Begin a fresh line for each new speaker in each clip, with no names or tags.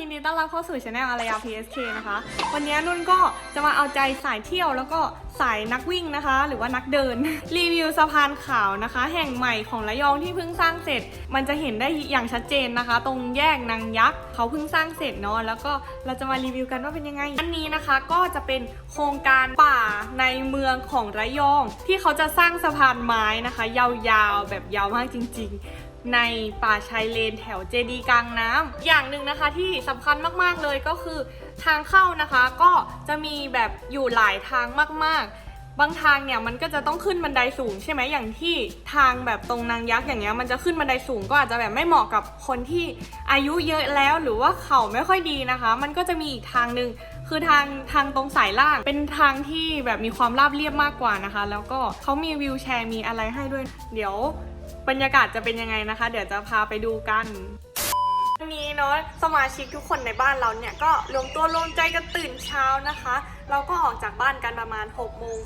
ยินดีต้อนรับเข้าสู่ช anel อารยา PSK นะคะ วันนี้นุ่นก็จะมาเอาใจสายเที่ยวแล้วก็สายนักวิ่งนะคะ หรือว่านักเดิน รีวิวสะพานขาวนะคะ แห่งใหม่ของระยองที่เพิ่งสร้างเสร็จ มันจะเห็นได้อย่างชัดเจนนะคะ ตรงแยกนางยักษ์เขาเพิ่งสร้างเสร็จเนาะแล้วก็เราจะมารีวิวกันว่าเป็นยังไง อันนี้นะคะก็จะเป็นโครงการป่าในเมืองของระยอง ที่เขาจะสร้างสะพานไม้นะคะ ยาวๆแบบยาวมากจริง ๆ ในป่าชายเลนแถวเจดีกลางน้ำอย่างหนึ่งนะคะที่สำคัญมากๆเลยก็คือทางเข้านะคะก็จะมีแบบอยู่หลายทางมากๆ บางทางเนี่ยมันก็จะต้องขึ้นบันไดสูงใช่ไหมอย่างที่ทางแบบตรงนางยักษ์อย่างเงี้ยมันจะขึ้นบันไดสูงก็อาจจะแบบไม่เหมาะกับคนที่อายุเยอะแล้วหรือว่าเข่าไม่ค่อยดีนะคะ มันก็จะมีอีกทางหนึ่งคือทางทางตรงสายล่างเป็นทางที่แบบมีความราบเรียบมากกว่านะคะ แล้วก็เขามีวิวแชร์มีอะไรให้ด้วย เดี๋ยว บรรยากาศจะเป็นยังไงนะคะ เดี๋ยวจะพาไปดูกันวันนี้เนาะสมาชิกทุกคนในบ้านเราเนี่ยก็รวมตัวรวมใจกันตื่นเช้านะคะ เราก็ออกจากบ้านกันประมาณ6โมง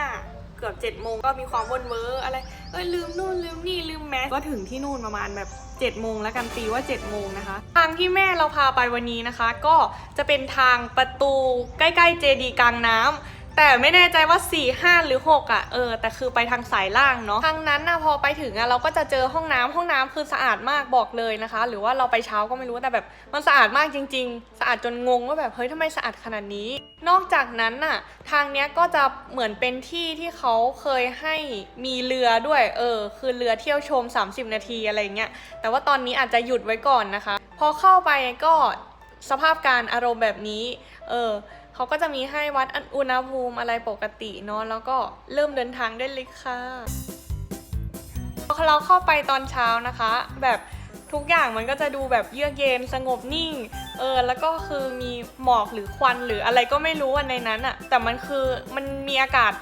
45 เกือบ7โมงก็มีความวนเวอร์อะไรเอ้ยลืมนู่นลืมนี่ลืมแมสก็ถึงที่นู่นประมาณแบบ7โมงแล้วกันตีว่า7โมงนะคะ ทางที่แม่เราพาไปวันนี้นะคะ ก็จะเป็นทางประตูใกล้ๆเจดีกลางน้ำ แต่ไม่แน่ใจว่า 4 5 หรือ 6 อะ เออ แต่คือไปทางสายล่างเนาะทางนั้นนะพอไปถึงอะเราก็จะเจอห้องน้ำห้องน้ำคือสะอาดมากบอกเลยนะคะ หรือว่าเราไปเช้าก็ไม่รู้แต่แบบมันสะอาดมากจริง ๆ สะอาดจนงงว่าแบบเฮ้ยทำไมสะอาดขนาดนี้ นอกจากนั้นน่ะทางเนี้ยก็จะเหมือนเป็นที่ที่เขาเคยให้มีเรือด้วย เออ คือเรือเที่ยวชม 30 นาทีอะไรเงี้ย แต่ว่าตอนนี้อาจจะหยุดไว้ก่อนนะคะ พอเข้าไปก็สภาพการอารมณ์แบบนี้ เออเขาก็จะมีให้วัดอุณหภูมิอะไรปกติเนาะแล้วก็เริ่มเดินทางได้เลยค่ะพอเราเข้าไปตอนเช้านะคะ แบบทุกอย่างมันก็จะดูแบบเยือกเย็นสงบนิ่ง เออ แล้วก็คือมีหมอกหรือควันหรืออะไรก็ไม่รู้ในนั้นอะแต่มันคือมันมีอากาศ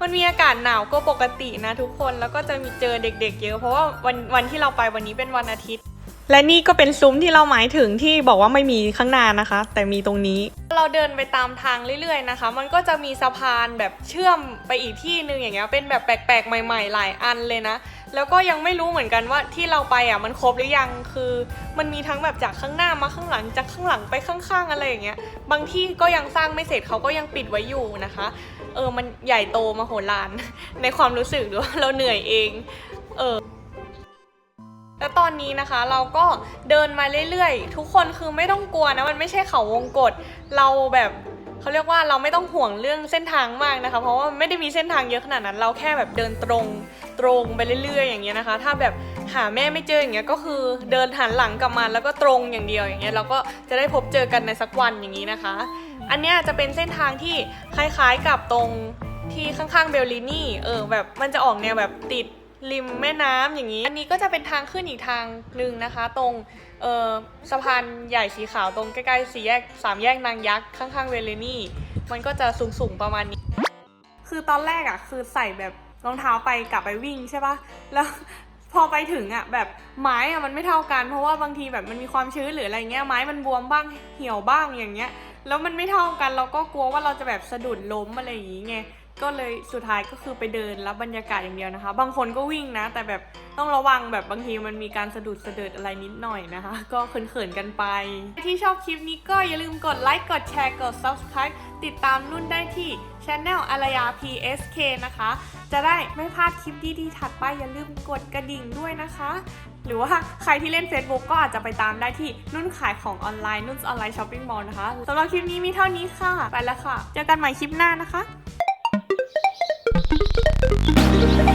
มันมีอากาศหนาวก็ปกตินะทุกคน แล้วก็จะมีเจอเด็ก ๆ เยอะ เพราะว่าวันวันที่เราไปวันนี้เป็นวันอาทิตย์ และนี่ก็เป็นซุ้มที่เราหมายถึงที่บอกว่าไม่มีข้างหน้านะคะ แต่มีตรงนี้ เราเดินไปตามทางเรื่อยๆนะคะ มันก็จะมีสะพานแบบเชื่อมไปอีกที่หนึ่งอย่างเงี้ย เป็นแบบแปลกๆ ใหม่ ๆ หลายอันเลยนะ แล้วก็ยังไม่รู้เหมือนกันว่าที่เราไปอะมันครบหรือยัง คือมันมีทั้งแบบจากข้างหน้ามาข้างหลัง จากข้างหลังไปข้างๆอะไรอย่างเงี้ย บางที่ก็ยังสร้างไม่เสร็จเขาก็ยังปิดไว้อยู่นะคะ เออ มันใหญ่โตมโหฬารในความรู้สึกด้วยเราเหนื่อยเอง เออ แล้วตอนนี้นะคะเราก็เดินมาเรื่อยๆ ทุกคนคือไม่ต้องกลัวนะมันไม่ใช่เขาวงกฏเราแบบเขาเรียกว่าเราไม่ต้องห่วงเรื่องเส้นทางมากนะคะ เพราะว่าไม่ได้มีเส้นทางเยอะขนาดนั้น เราแค่แบบเดินตรงตรงไปเรื่อย ๆ อย่างเงี้ยนะคะ ถ้าแบบหาแม่ไม่เจออย่างเงี้ยก็คือเดินหันหลังกลับมาแล้วก็ตรงอย่างเดียวอย่างเงี้ยเราก็จะได้พบเจอกันในสักวันอย่างนี้นะคะ อันเนี้ยจะเป็นเส้นทางที่คล้ายๆกับตรงที่ข้างๆเบลลินี่เออแบบมันจะออกแนวแบบติด ริมแม่น้ำอย่างนี้ อันนี้ก็จะเป็นทางขึ้นอีกทางหนึ่งนะคะ ตรงเอ่อสะพานใหญ่สีขาวตรงใกล้ๆสี่แยกสามแยกนางยักษ์ข้างๆเวเลนี่ มันก็จะสูงๆประมาณนี้ คือตอนแรกอะ่ะคือใส่แบบรองเท้าไปกลับไปวิ่งใช่ปะแล้วพอไปถึงอะ่ะแบบไม้อะมันไม่เท่ากัน เพราะว่าบางทีแบบมันมีความชื้นหรืออะไรเงี้ยไม้มันบวมบ้างเหี่ยวบ้างอย่างเงี้ย แล้วมันไม่เท่ากันเราก็กลัวว่าเราจะแบบสะดุดล้มอะไรอย่างเงี้ไง ก็เลยสุดท้ายก็คือไปเดินรับบรรยากาศอย่างเดียวนะคะ บางคนก็วิ่งนะ แต่แบบต้องระวังแบบบางทีมันมีการสะดุดสะเดิดอะไรนิดหน่อยนะคะ ก็เขินๆกันไป ที่ชอบคลิปนี้ก็อย่าลืมกดไลค์กดแชร์กด subscribe ติดตามนุ่นได้ที่ Channel อารยา PSK นะคะ จะได้ไม่พลาดคลิปดีๆถัดไปอย่าลืมกดกระดิ่งด้วยนะคะ หรือว่าใครที่เล่น Facebook ก็อาจจะไปตามได้ที่นุ่นขายของออนไลน์นุ่นออนไลน์ช้อปปิ้งมอลนะคะสำหรับคลิปนี้มีเท่านี้ค่ะ ไปแล้วค่ะ เจอกันใหม่คลิปหน้านะคะ Thank you.